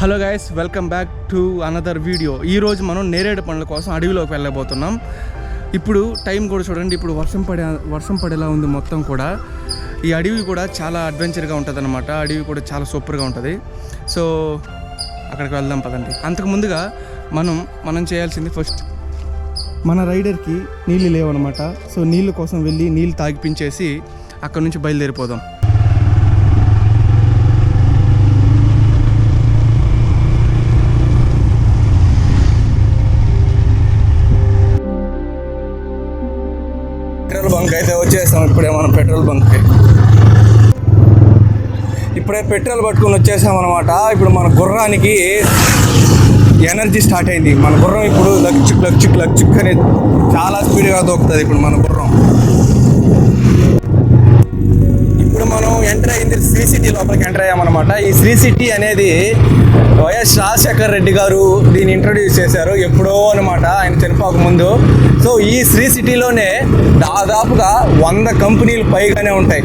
Hello guys welcome back to another video ఈరోజు మనం నేరేడు పండ్ల కోసం అడవిలోకి వెళ్ళబోతున్నాం. ఇప్పుడు టైం కూడా చూడండి ఇప్పుడు వర్షం పడే వర్షం పడేలా ఉంది మొత్తం కూడా. ఈ అడవి కూడా చాలా అడ్వెంచర్గా ఉంటుంది అనమాట అడవి కూడా చాలా సూపర్గా ఉంటుంది. సో అక్కడికి వెళ్దాం పదండి. అంతకు ముందుగా మనం మనం చేయాల్సింది ఫస్ట్ మన రైడర్కి నీళ్ళు లేవన్నమాట. సో నీళ్ళ కోసం వెళ్ళి నీళ్ళు తాగిపించేసి అక్కడ నుంచి బయలుదేరిపోదాం. వచ్చేసాం ఇప్పుడే మనం పెట్రోల్ బంక్కి. ఇప్పుడే పెట్రోల్ పట్టుకుని వచ్చేసాం అనమాట ఇప్పుడు మన గుర్రానికి ఎనర్జీ స్టార్ట్ అయింది. మన గుర్రం ఇప్పుడు లక్చుక్ లక్చుక్ లక్చుక్ అనేది చాలా స్పీడ్గా దొక్కుతుంది ఇప్పుడు మన గుర్రం. ఎంటర్ అయింది శ్రీ సిటీ లోపలికి ఎంటర్ అయ్యామన్నమాట. ఈ శ్రీ సిటీ అనేది వైఎస్ రాజశేఖర్ రెడ్డి గారు దీన్ని ఇంట్రొడ్యూస్ చేశారు ఎప్పుడో అనమాట ఆయన చనిపోక ముందు. సో ఈ శ్రీ సిటీలోనే దాదాపుగా వంద కంపెనీలు పైగానే ఉంటాయి.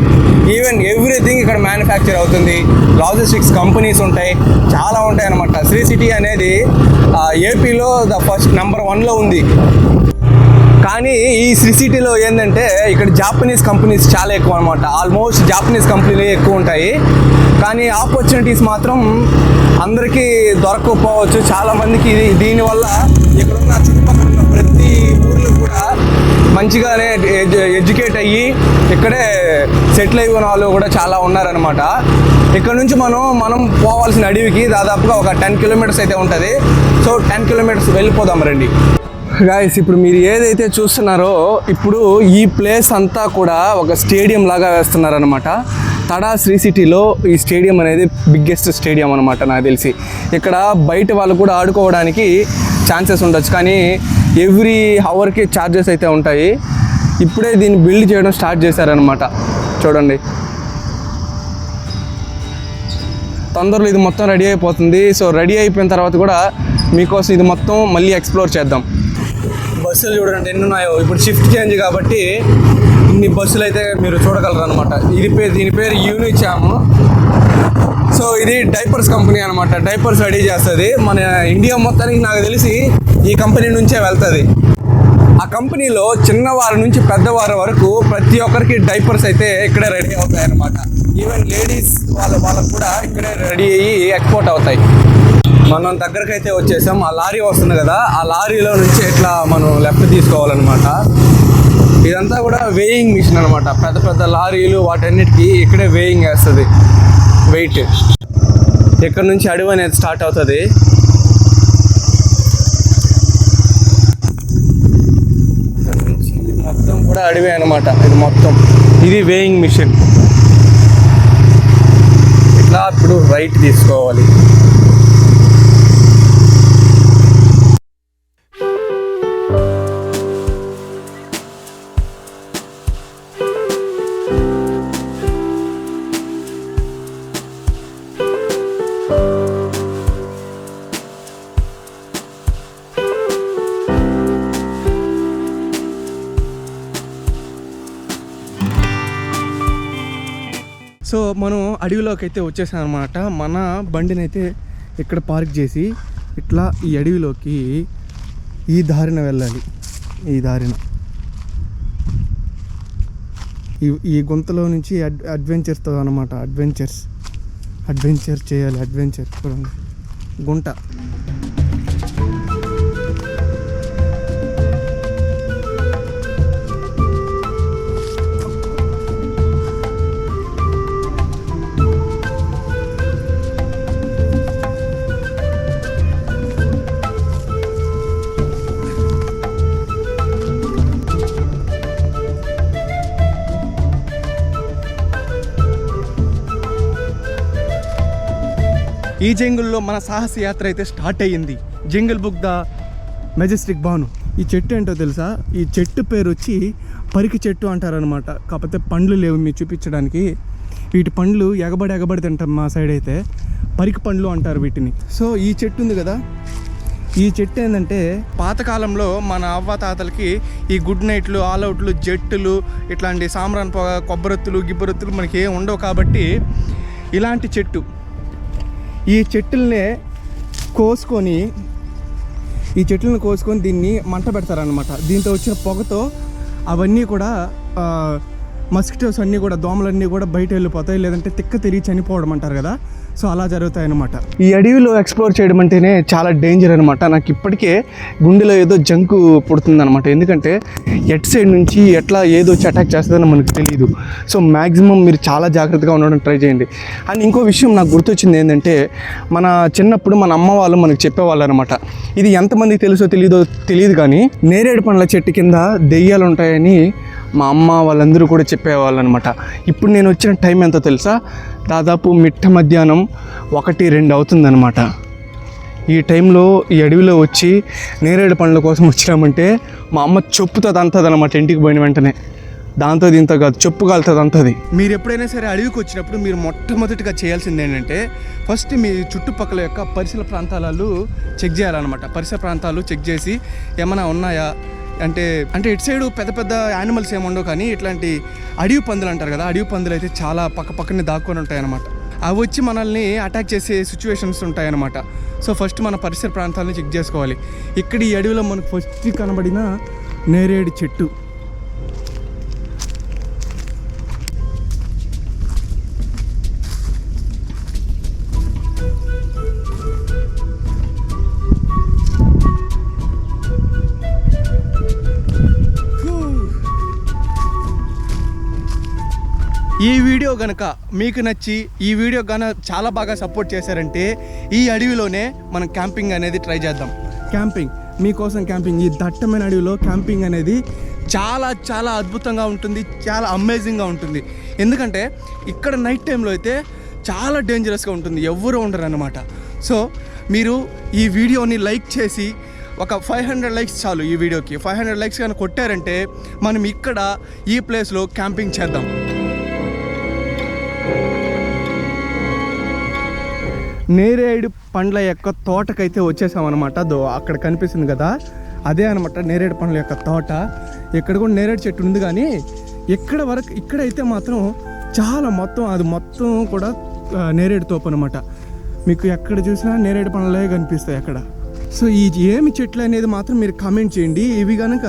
ఈవెన్ ఎవ్రీథింగ్ ఇక్కడ మ్యానుఫ్యాక్చర్ అవుతుంది. లాజిస్టిక్స్ కంపెనీస్ ఉంటాయి. చాలా ఉంటాయి అనమాట శ్రీ సిటీ అనేది ఏపీలో ద ఫస్ట్ నెంబర్ వన్లో ఉంది. కానీ ఈ శ్రీ సిటీలో ఏంటంటే ఇక్కడ జాపనీస్ కంపెనీస్ చాలా ఎక్కువ అనమాట ఆల్మోస్ట్ జాపనీస్ కంపెనీలే ఎక్కువ ఉంటాయి. కానీ ఆపర్చునిటీస్ మాత్రం అందరికీ దొరకకపోవచ్చు. చాలా మందికి ఇది దీనివల్ల ఇక్కడున్న చుట్టుపక్కల ఉన్న ప్రతి ఊర్లో కూడా మంచిగానే ఎడ్యుకేట్ అయ్యి ఇక్కడే సెటిల్ అయిన వాళ్ళు కూడా చాలా ఉన్నారనమాట ఇక్కడ నుంచి మనం మనం పోవాల్సిన అడవికి దాదాపుగా ఒక టెన్ కిలోమీటర్స్ అయితే ఉంటుంది. సో టెన్ కిలోమీటర్స్ వెళ్ళిపోదాం రండి. గాయస్ ఇప్పుడు మీరు ఏదైతే చూస్తున్నారో ఇప్పుడు ఈ ప్లేస్ అంతా కూడా ఒక స్టేడియం లాగా వేస్తున్నారనమాట తడా శ్రీ సిటీలో ఈ స్టేడియం అనేది బిగ్గెస్ట్ స్టేడియం అనమాట నాకు తెలిసి. ఇక్కడ బయట వాళ్ళు కూడా ఆడుకోవడానికి ఛాన్సెస్ ఉండొచ్చు. కానీ ఎవ్రీ అవర్కి ఛార్జెస్ అయితే ఉంటాయి. ఇప్పుడే దీన్ని బిల్డ్ చేయడం స్టార్ట్ చేశారనమాట చూడండి. తొందరలో ఇది మొత్తం రెడీ అయిపోతుంది. సో రెడీ అయిపోయిన తర్వాత కూడా మీకోసం ఇది మొత్తం మళ్ళీ ఎక్స్ప్లోర్ చేద్దాం. బస్సులు చూడండి ఎన్ని ఉన్నాయో. ఇప్పుడు షిఫ్ట్ చేంజ్ కాబట్టి ఇన్ని బస్సులు అయితే మీరు చూడగలరు అనమాట ఇది పేరు దీని పేరు యూనిచాము సో ఇది డైపర్స్ కంపెనీ అనమాట డైపర్స్ రెడీ చేస్తుంది. మన ఇండియా మొత్తానికి నాకు తెలిసి ఈ కంపెనీ నుంచే వెళ్తుంది. ఆ కంపెనీలో చిన్నవారి నుంచి పెద్దవారి వరకు ప్రతి ఒక్కరికి డైపర్స్ అయితే ఇక్కడే రెడీ అవుతాయి అనమాట ఈవెన్ లేడీస్ వాళ్ళ వాళ్ళకు కూడా ఇక్కడే రెడీ అయ్యి ఎక్స్పోర్ట్ అవుతాయి. మనం దగ్గరకు అయితే వచ్చేసాం. ఆ లారీ వస్తుంది కదా ఆ లారీలో నుంచి ఇట్లా మనం లెఫ్ట్ తీసుకోవాలన్నమాట. ఇదంతా కూడా వేయింగ్ మిషన్ అనమాట పెద్ద పెద్ద లారీలు వాటన్నిటికీ ఇక్కడే వేయింగ్ వేస్తుంది. వెయిట్ ఇక్కడ నుంచి అడవి అనేది స్టార్ట్ అవుతుంది. మొత్తం కూడా అడవి అనమాట ఇది మొత్తం. ఇది వేయింగ్ మిషన్ ఇట్లా ఇప్పుడు రైట్ తీసుకోవాలి. సో మనం అడవిలోకి అయితే వచ్చేసాం అనమాట మన బండిని అయితే ఇక్కడ పార్క్ చేసి ఇట్లా ఈ అడవిలోకి ఈ దారిన వెళ్ళాలి. ఈ దారిన. ఈ ఈ గుంతలో నుంచి అడ్ అడ్వెంచర్స్తో అనమాట అడ్వెంచర్స్. అడ్వెంచర్ చేయాలి. అడ్వెంచర్. చూడండి. గుంట. ఈ జంగుల్లో మన సాహస యాత్ర అయితే స్టార్ట్ అయ్యింది. జంగిల్ బుక్ ద మెజెస్టిక్ బాను ఈ చెట్టు ఏంటో తెలుసా? ఈ చెట్టు పేరు వచ్చి పరికి చెట్టు అంటారనమాట కాకపోతే పండ్లు లేవు మీరు చూపించడానికి. వీటి పండ్లు ఎగబడి ఎగబడి తింటాం మా సైడ్ అయితే. పరికి పండ్లు అంటారు వీటిని. సో ఈ చెట్టు ఉంది కదా? ఈ చెట్టు ఏంటంటే పాతకాలంలో మన అవ్వ తాతలకి ఈ గుడ్ నైట్లు ఆల్అవుట్లు జట్టులు ఇట్లాంటి సాంబ్రాన్ పొగ కొబ్బరొత్తులు గిబ్బరొత్తులు మనకి ఏం ఉండవు కాబట్టి ఇలాంటి చెట్టు ఈ చెట్టుల్నే కోసుకొని ఈ చెట్లను కోసుకొని దీన్ని మంట పెడతారనమాట దీంతో వచ్చిన పొగతో అవన్నీ కూడా మస్కిటోస్ అన్నీ కూడా దోమలన్నీ కూడా బయట వెళ్ళిపోతాయి. లేదంటే తిక్క తిరిగి చనిపోవడం అంటారు కదా. సో అలా జరుగుతాయి అనమాట ఈ అడవిలో ఎక్స్ప్లోర్ చేయడం అంటేనే చాలా డేంజర్ అనమాట నాకు ఇప్పటికే గుండెలో ఏదో జంకు పుడుతుంది అనమాట ఎందుకంటే ఎట్ సైడ్ నుంచి ఎట్లా ఏదో వచ్చి అటాక్ చేస్తుందని మనకు తెలియదు సో మ్యాక్సిమం మీరు చాలా జాగ్రత్తగా ఉండడం ట్రై చేయండి. అండ్ ఇంకో విషయం నాకు గుర్తొచ్చింది ఏంటంటే మన చిన్నప్పుడు మన అమ్మ వాళ్ళు మనకు చెప్పేవాళ్ళు అనమాట ఇది ఎంతమందికి తెలుసో తెలియదో తెలియదు కానీ నేరేడు పండ్ల చెట్టు కింద దెయ్యాలు ఉంటాయని మా అమ్మ వాళ్ళందరూ కూడా చెప్పేవాళ్ళు అనమాట ఇప్పుడు నేను వచ్చిన టైం ఎంతో తెలుసా? దాదాపు మిట్ట మధ్యాహ్నం ఒకటి రెండు అవుతుందన్నమాట. ఈ టైంలో ఈ అడవిలో వచ్చి నేరేడు పండ్ల కోసం వచ్చినామంటే మా అమ్మ చెప్పుతో తంతుంది అనమాట ఇంటికి పోయిన వెంటనే. దాంతో దీంతో కాదు చెప్పు కాలుతుంది అంతది మీరు ఎప్పుడైనా సరే అడవికి వచ్చినప్పుడు మీరు మొట్టమొదటిగా చేయాల్సింది ఏంటంటే ఫస్ట్ మీ చుట్టుపక్కల యొక్క పరిసర ప్రాంతాలలో చెక్ చేయాలన్నమాట. పరిసర ప్రాంతాలు చెక్ చేసి ఏమైనా ఉన్నాయా? అంటే అంటే ఇటు సైడు పెద్ద పెద్ద యానిమల్స్ ఏముండవు కానీ ఇట్లాంటి అడవి పందులు అంటారు కదా అడవి పందులు అయితే చాలా పక్క పక్కనే దాక్కొని ఉంటాయన్నమాట. అవి వచ్చి మనల్ని అటాక్ చేసే సిచ్యువేషన్స్ ఉంటాయన్నమాట. సో ఫస్ట్ మన పరిసర ప్రాంతాలను చెక్ చేసుకోవాలి. ఇక్కడ ఈ అడవిలో మనకు ఫస్ట్ కనబడిన నేరేడు చెట్టు. ఈ వీడియో గనక మీకు నచ్చి ఈ వీడియో గన చాలా బాగా సపోర్ట్ చేశారంటే ఈ అడవిలోనే మనం క్యాంపింగ్ అనేది ట్రై చేద్దాం. క్యాంపింగ్. మీకోసం క్యాంపింగ్. ఈ దట్టమైన అడవిలో క్యాంపింగ్ అనేది చాలా చాలా అద్భుతంగా ఉంటుంది. చాలా అమేజింగ్గా ఉంటుంది. ఎందుకంటే ఇక్కడ నైట్ టైంలో అయితే చాలా డేంజరస్గా ఉంటుంది. ఎవరు ఉండరు అనమాట సో మీరు ఈ వీడియోని లైక్ చేసి ఒక ఫైవ్ హండ్రెడ్ లైక్స్ చాలు ఈ వీడియోకి. ఫైవ్ హండ్రెడ్ లైక్స్ కానీ కొట్టారంటే మనం ఇక్కడ ఈ ప్లేస్లో క్యాంపింగ్ చేద్దాం. నేరేడు పండ్ల యొక్క తోటకైతే వచ్చేసామన్నమాట. దో అక్కడ కనిపిస్తుంది కదా? అదే అనమాట నేరేడు పండ్ల యొక్క తోట. ఇక్కడ కూడా నేరేడు చెట్టు ఉంది కానీ ఇక్కడ వరకు ఇక్కడైతే మాత్రం చాలా మొత్తం అది మొత్తం కూడా నేరేడు తోపు అనమాట మీకు ఎక్కడ చూసినా నేరేడు పండ్లే కనిపిస్తాయి అక్కడ. సో ఈ ఏమి చెట్లు అనేది మాత్రం మీరు కామెంట్ చేయండి. ఇవి కనుక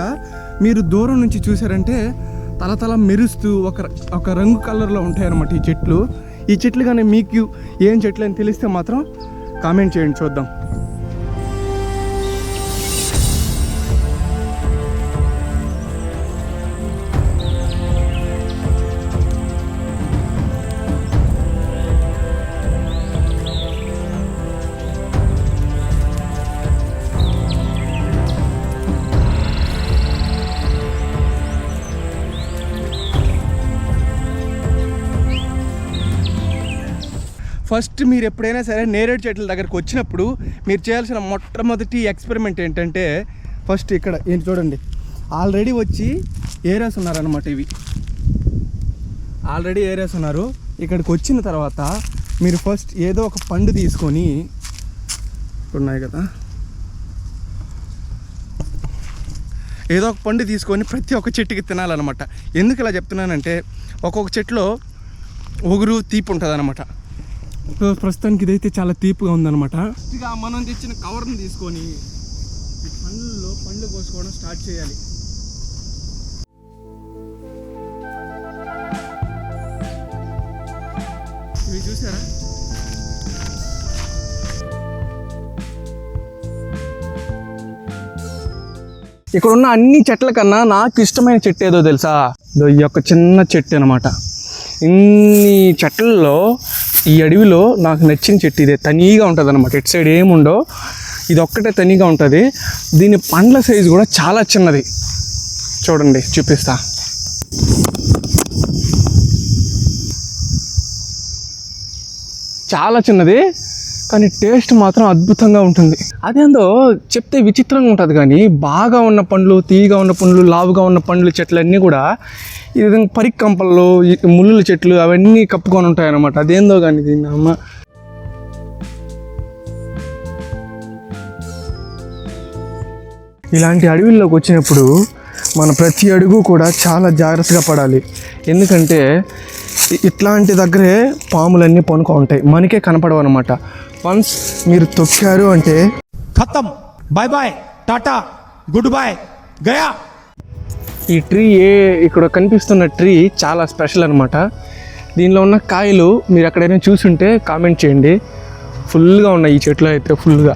మీరు దూరం నుంచి చూసారంటే తల తల మెరుస్తూ ఒక ఒక రంగు కలర్లో ఉంటాయన్నమాట ఈ చెట్లు. ఈ చెట్లు కానీ మీకు ఏం చెట్లు అని తెలిస్తే మాత్రం కామెంట్ చేయండి చూద్దాం. ఫస్ట్ మీరు ఎప్పుడైనా సరే నేరేడు చెట్ల దగ్గరకు వచ్చినప్పుడు మీరు చేయాల్సిన మొట్టమొదటి ఎక్స్పెరిమెంట్ ఏంటంటే ఫస్ట్ ఇక్కడ ఏంటి చూడండి. ఆల్రెడీ వచ్చి ఏరియాస్ ఉన్నారనమాట ఇవి. ఆల్రెడీ ఏరియాస్ ఉన్నారు. ఇక్కడికి వచ్చిన తర్వాత మీరు ఫస్ట్ ఏదో ఒక పండు తీసుకొని ఉన్నాయి కదా. ఏదో ఒక పండు తీసుకొని ప్రతి ఒక్క చెట్టుకి తినాలన్నమాట. ఎందుకు ఇలా చెప్తున్నానంటే ఒక్కొక్క చెట్లో ఒగురు తీపి ఉంటుంది అనమాట ప్రస్తుతానికి ఇదైతే చాలా తీపిగా ఉందన్నమాట. ఇక మనం తెచ్చిన కవర్ని తీసుకొని పండ్లలో పండ్లు కోసుకోవడం స్టార్ట్ చేయాలి. ఇవి చూసారా? ఇక్కడ ఉన్న అన్ని చెట్ల కన్నా నాకు ఇష్టమైన చెట్టు ఏదో తెలుసా? ఈ యొక్క చిన్న చెట్టు అనమాట ఇన్ని చెట్లలో ఈ అడవిలో నాకు నచ్చిన చెట్టు ఇదే తనీగా ఉంటుంది అనమాట ఇటు సైడ్ ఏముండో ఇది ఒక్కటే తనీగా ఉంటుంది. దీని పండ్ల సైజు కూడా చాలా చిన్నది. చూడండి చూపిస్తా. చాలా చిన్నది. కానీ టేస్ట్ మాత్రం అద్భుతంగా ఉంటుంది. అదేందో చెప్తే విచిత్రంగా ఉంటుంది కానీ బాగా ఉన్న పండ్లు తీయగా ఉన్న పండ్లు లావుగా ఉన్న పండ్లు చెట్లన్నీ కూడా ఈ విధంగా పరికంపలు ముళ్ళుల చెట్లు అవన్నీ కప్పుకొని ఉంటాయన్నమాట. అదేందో కానీ దీన్ని అమ్మ. ఇలాంటి అడవిల్లోకి వచ్చినప్పుడు మన ప్రతి అడుగు కూడా చాలా జాగ్రత్తగా పడాలి. ఎందుకంటే ఇట్లాంటి దగ్గరే పాములన్నీ పనుకో ఉంటాయి. మనకే కనపడవు అనమాట వన్స్ మీరు తొక్కారు అంటే ఖతం bye bye tata good bye Gaya ఈ ట్రీ ఏ ఇక్కడ కనిపిస్తున్న ట్రీ చాలా స్పెషల్ అనమాట దీనిలో ఉన్న కాయలు మీరు ఎక్కడైనా చూసుంటే కామెంట్ చేయండి. ఫుల్గా ఉన్నాయి ఈ చెట్లు అయితే ఫుల్గా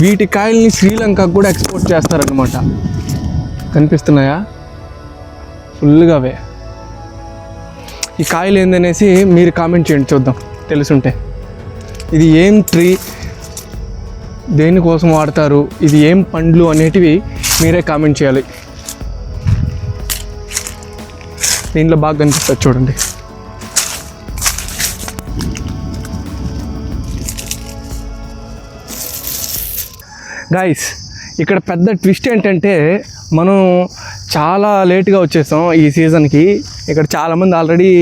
వీటి కాయల్ని శ్రీలంకకు కూడా ఎక్స్పోర్ట్ చేస్తారనమాట కనిపిస్తున్నాయా? ఫుల్గా అవే. ఈ కాయలు ఏందనేసి మీరు కామెంట్ చేయండి చూద్దాం. తెలుసుంటే. ఇది ఏం ట్రీ? దేనికోసం వాడతారు? ఇది ఏం పండ్లు అనేటివి మీరే కామెంట్ చేయాలి. దీంట్లో బాగా కనిపిస్తుంది చూడండి. గాయస్ ఇక్కడ పెద్ద ట్విస్ట్ ఏంటంటే మనం చాలా లేట్గా వచ్చేసాం ఈ సీజన్కి. ఇక్కడ చాలామంది ఆల్రెడీ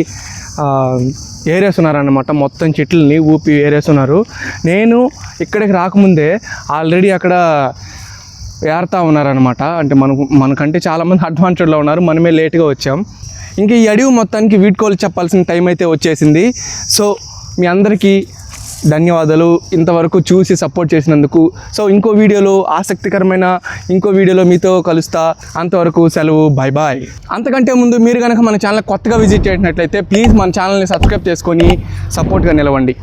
ఏరేస్తున్నారనమాట మొత్తం చెట్లని ఊపి ఏరేస్తున్నారు. నేను ఇక్కడికి రాకముందే ఆల్రెడీ అక్కడ ఏరుతా ఉన్నారనమాట అంటే మనకు మనకంటే చాలామంది అడ్వాన్స్డ్లో ఉన్నారు. మనమే లేట్గా వచ్చాం. ఇంకా ఈ అడవి మొత్తానికి వీడ్కోలు చెప్పాల్సిన టైం అయితే వచ్చేసింది. సో మీ అందరికీ ధన్యవాదాలు. ఇంతవరకు చూసి సపోర్ట్ చేసినందుకు. సో ఇంకో వీడియోలో ఆసక్తికరమైన ఇంకో వీడియోలో మీతో కలుస్తా. అంతవరకు సెలవు. బాయ్ బాయ్ అంతకంటే ముందు మీరు కనుక మన ఛానల్ కొత్తగా విజిట్ చేసినట్లయితే ప్లీజ్ మన ఛానల్ని సబ్స్క్రైబ్ చేసుకొని సపోర్ట్గా నిలవండి.